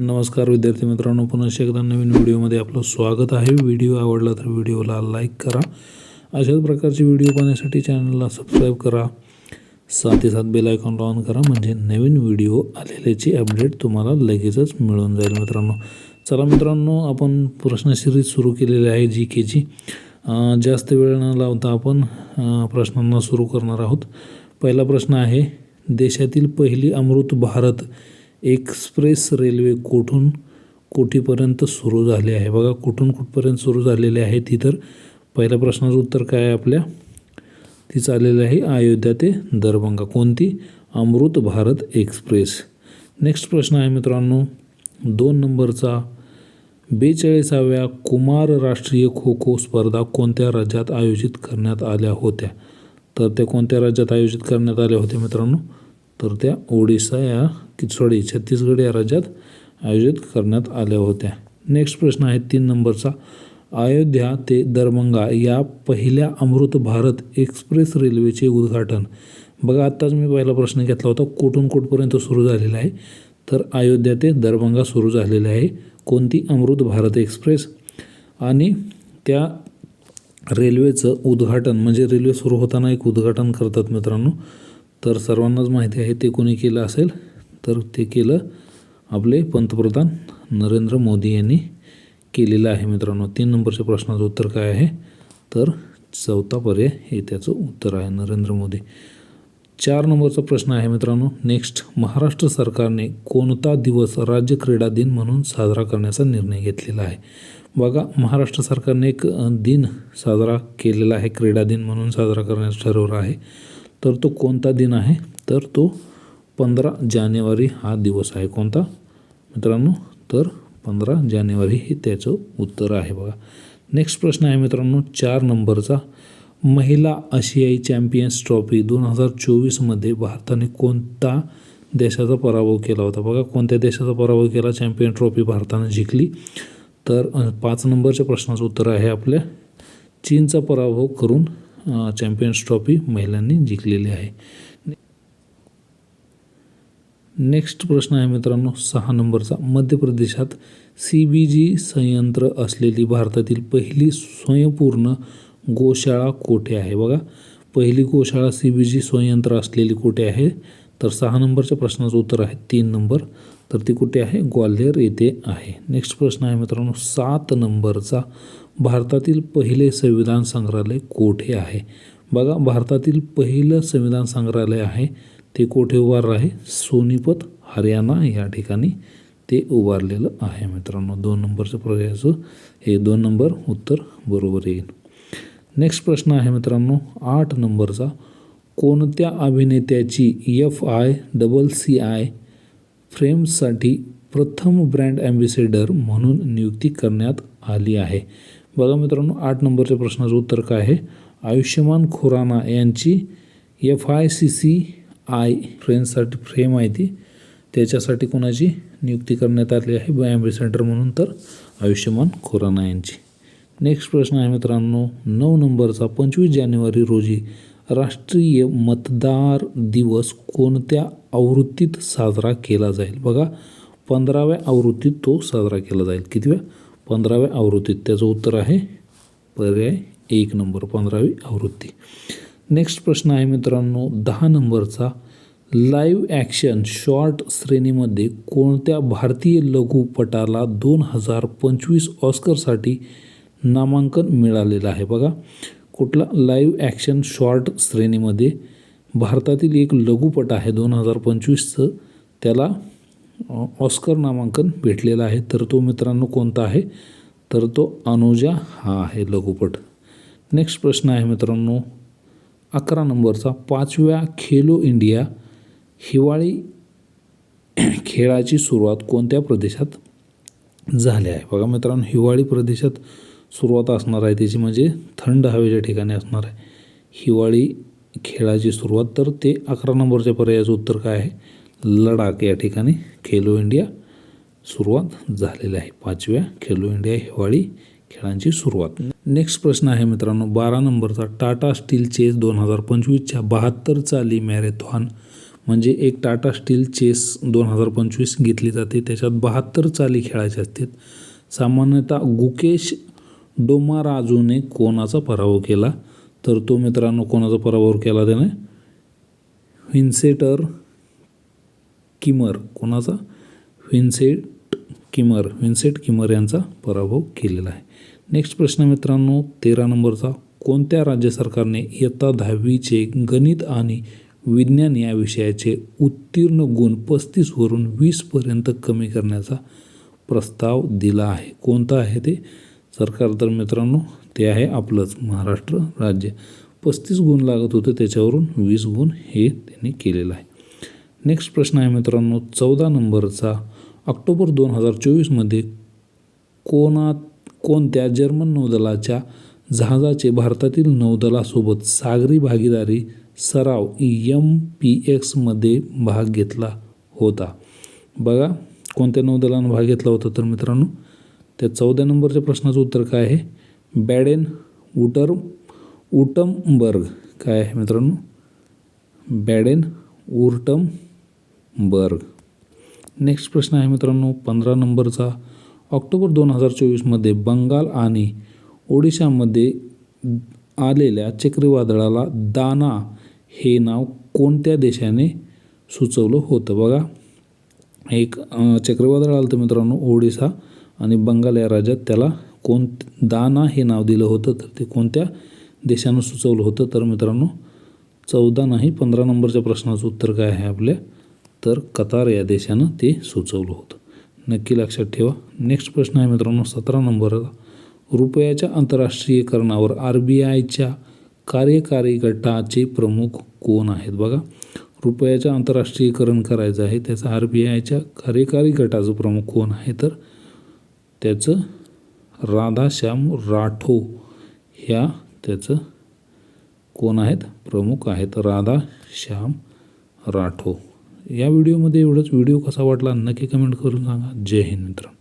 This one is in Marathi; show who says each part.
Speaker 1: नमस्कार विद्यार्थी मित्रांनो पुन्हा एकदा नवीन व्हिडिओमध्ये आपलं स्वागत आहे. व्हिडिओ आवडला तर व्हिडिओला लाईक करा. अशाच प्रकारचे व्हिडिओ पाहण्यासाठी चॅनलला सबस्क्राईब करा. साथी साथ बेल आयकॉनला ऑन करा म्हणजे नवीन व्हिडिओ आलेल्याची अपडेट तुम्हाला लगेचच मिळून जाईल मित्रांनो. चला मित्रांनो आपण प्रश्न सिरीज सुरू केलेली आहे जी केची जास्त वेळ न लावता आपण प्रश्नांना सुरू करणार आहोत. पहिला प्रश्न आहे देशातील पहिली अमृत भारत एक्सप्रेस रेल्वे कुठून कुठेपर्यंत सुरू झाली आहे? बघा कुठून कुठपर्यंत सुरू झालेली आहे ती तर पहिल्या प्रश्नाचं उत्तर काय आहे आपल्या? ती चाललेली आहे अयोध्या ते दरभंगा. कोणती? अमृत भारत एक्सप्रेस. नेक्स्ट प्रश्न आहे मित्रांनो. दोन नंबरचा. बेचाळीसाव्या कुमार राष्ट्रीय खो खो स्पर्धा कोणत्या राज्यात आयोजित करण्यात आल्या होत्या? तर त्या कोणत्या राज्यात आयोजित करण्यात आल्या होत्या मित्रांनो? तर त्या ओडिसा या की सॉरी छत्तीसगड या राज्यात आयोजित करण्यात आल्या होत्या. नेक्स्ट प्रश्न आहे तीन नंबरचा. अयोध्या ते दरभंगा या पहिल्या अमृत भारत एक्सप्रेस रेल्वेचे उद्घाटन. बघा आत्ताच मी पहिला प्रश्न घेतला होता कुठून कुठपर्यंत सुरू झालेला आहे? तर अयोध्या ते दरभंगा सुरू झालेले आहे. कोणती अमृत भारत एक्सप्रेस? आणि त्या रेल्वेचं उद्घाटन म्हणजे रेल्वे सुरू होताना एक उद्घाटन करतात मित्रांनो. तर सर्वांनाच माहिती आहे ते कोणी केलं असेल तर ते केलं आपले पंतप्रधान नरेंद्र मोदी यांनी केलेलं आहे मित्रांनो. तीन नंबरच्या प्रश्नाचं उत्तर काय आहे? तर चौथा पर्याय हे त्याचं उत्तर आहे नरेंद्र मोदी. चार नंबरचा प्रश्न आहे मित्रांनो. नेक्स्ट महाराष्ट्र सरकारने कोणता दिवस राज्य क्रीडा दिन म्हणून साजरा करण्याचा निर्णय घेतलेला आहे? बघा महाराष्ट्र सरकारने एक दिन साजरा केलेला आहे क्रीडा दिन म्हणून साजरा करण्याचं ठरवलं आहे. तर तो कोणता दिन आहे? तर तो पंधरा जानेवारी हा दिवस आहे. कोणता? मित्रांनो तर पंधरा जानेवारी हे त्याचं उत्तर आहे बघा. नेक्स्ट प्रश्न आहे मित्रांनो चार नंबरचा. महिला आशियाई चॅम्पियन्स ट्रॉफी दोन हजार चोवीसमध्ये भारताने कोणता देशाचा पराभव केला होता? बघा कोणत्या देशाचा पराभव केला? चॅम्पियन ट्रॉफी भारताने जिंकली. तर पाच नंबरच्या प्रश्नाचं उत्तर आहे आपल्या. चीनचा पराभव करून चॅम्पियन्स ट्रॉफी महिलांनी जिंकलेली आहे. नेक्स्ट प्रश्न आहे मित्रांनो सहा नंबरचा. मध्य प्रदेशात सी बी जी संयंत्र असलेली भारतातील पहिली स्वयंपूर्ण गोशाळा कोठे आहे? बघा पहिली गोशाळा सी बी जी संयंत्र असलेली कुठे आहे? तर सहा नंबरच्या प्रश्नाचं उत्तर आहे तीन नंबर. तर ती कुठे आहे? ग्वाल्हेर येथे आहे. नेक्स्ट प्रश्न आहे मित्रांनो सात नंबरचा भारतातील पहिले संविधान संग्रहालय कोठे आहे? बघा भारतातील पहिलं संविधान संग्रहालय आहे ते कोठे उभारलं आहे? सोनीपत हरियाणा या ठिकाणी ते उभारलेलं आहे मित्रांनो. दोन नंबरचं पर्यायाचं हे दोन नंबर उत्तर बरोबर येईल. नेक्स्ट प्रश्न आहे मित्रांनो आठ नंबरचा कोणत्या अभिनेत्याची F I double C I फ्रेम्ससाठी प्रथम ब्रँड ॲम्बेसेडर म्हणून नियुक्ती करण्यात आली आहे. बघा मित्रांनो आठ नंबरच्या प्रश्नाचं उत्तर काय आहे? आयुष्यमान खुराना यांची F I C C I फ्रेम्ससाठी frame आहे ती. त्याच्यासाठी कोणाची नियुक्ती करण्यात आली आहे? ॲम्बेसेडर म्हणून तर आयुष्यमान खुराना यांची. नेक्स्ट प्रश्न आहे मित्रांनो नऊ नंबरचा पंचवीस जानेवारी रोजी राष्ट्रीय मतदार दिवस कोणत्या आवृत्तीत साजरा केला जाईल? बघा पंधराव्या आवृत्तीत तो साजरा केला जाईल. कितव्या? पंधराव्या आवृत्तीत. त्याचं उत्तर आहे पर्याय एक नंबर पंधरावी आवृत्ती. नेक्स्ट प्रश्न आहे मित्रांनो दहा नंबरचा. लाईव्ह ॲक्शन शॉर्ट श्रेणीमध्ये कोणत्या भारतीय लघुपटाला दोन हजार पंचवीस ऑस्करसाठी नामांकन मिळालेलं आहे? बघा कुठला लाईव्ह ॲक्शन शॉर्ट श्रेणीमध्ये भारतातील एक लघुपट आहे दोन हजार पंचवीसचं. त्याला ऑस्कर नामांकन भेटलेलं आहे. तर तो मित्रांनो कोणता आहे? तर तो अनुजा हा आहे लघुपट. नेक्स्ट प्रश्न आहे मित्रांनो. अकरा नंबरचा पाचव्या खेलो इंडिया हिवाळी खेळाची सुरुवात कोणत्या प्रदेशात झाली आहे? बघा मित्रांनो हिवाळी प्रदेशात सुरुवात असणार आहे. त्याची म्हणजे थंड हवेच्या ठिकाणी असणार आहे. हिवाळी खेळाची सुरुवात तर ते अकरा नंबरच्या पर्यायाचं उत्तर काय आहे? लडाख या ठिकाणी खेलो इंडिया सुरुवात झालेली आहे. पाचव्या खेलो इंडिया हिवाळी खेळांची सुरुवात. नेक्स्ट प्रश्न आहे मित्रांनो. बारा नंबरचा टाटा स्टील चेस दोन हजार पंचवीसच्या बहात्तर चाली मॅरेथॉन म्हणजे एक टाटा स्टील चेस दोन हजार पंचवीस घेतली जाते. त्याच्यात बहात्तर चाली खेळायच्या असतात. सामान्यतः गुकेश डोमा राजूने कोणाचा पराभव केला? तर तो मित्रांनो कोणाचा पराभव केला त्याने? विन्सेटर किमर. कोणाचा? Vincent Kemar. विन्सेट किमर यांचा पराभव केलेला आहे. नेक्स्ट प्रश्न मित्रांनो तेरा नंबरचा. कोणत्या राज्य सरकारने इयत्ता दहावीचे गणित आणि विज्ञान या विषयाचे उत्तीर्ण गुण पस्तीसवरून वीसपर्यंत कमी करण्याचा प्रस्ताव दिला आहे? कोणता आहे ते? सरकार तर मित्रांनो ते आहे आपलंच महाराष्ट्र राज्य. पस्तीस गुण लागत होते त्याच्यावरून वीस गुण हे त्यांनी केलेलं आहे. नेक्स्ट प्रश्न आहे मित्रांनो चौदा नंबरचा. ऑक्टोबर दोन हजार चोवीसमध्ये कोणा कोणत्या जर्मन नौदलाच्या जहाजाचे भारतातील नौदलासोबत सागरी भागीदारी सराव यम पी एक्समध्ये भाग घेतला होता? बघा कोणत्या नौदलानं भाग घेतला होता तर मित्रांनो त्या चौदा नंबरच्या प्रश्नाचं उत्तर काय आहे? बॅडेन उटर उटमबर्ग काय आहे मित्रांनो? बॅडेन उर्टमबर्ग नेक्स्ट प्रश्न आहे मित्रांनो पंधरा नंबरचा. ऑक्टोबर दोन हजार चोवीसमध्ये बंगाल आणि ओडिशामध्ये आलेल्या चक्रीवादळाला दाना हे नाव कोणत्या देशाने सुचवलं होतं? बघा एक चक्रीवादळ आलं तर मित्रांनो ओडिसा. आणि बंगाल या राज्यात त्याला कोण दाना हे नाव दिलं होतं तर ते कोणत्या देशानं सुचवलं होतं? तर मित्रांनो चौदा नाही पंधरा नंबरच्या प्रश्नाचं उत्तर काय आहे आपल्या? तर कतार या देशानं ते सुचवलं होतं. नक्की लक्षात ठेवा. नेक्स्ट प्रश्न आहे मित्रांनो सतरा नंबरचा. रुपयाच्या आंतरराष्ट्रीयकरणावर आर बी आयच्या कार्यकारी गटाचे प्रमुख कोण आहेत? बघा रुपयाचं आंतरराष्ट्रीयकरण करायचं आहे त्याचं आर बी आयच्या कार्यकारी गटाचं प्रमुख कोण आहे? तर त्याचं राधाश्याम राठो ह्या त्याचं कोण आहेत? प्रमुख आहेत. राधाश्याम राठो. या व्हिडिओमध्ये एवढंच. व्हिडिओ कसा वाटला नक्की कमेंट करून सांगा. जय हिंद मित्रांनो.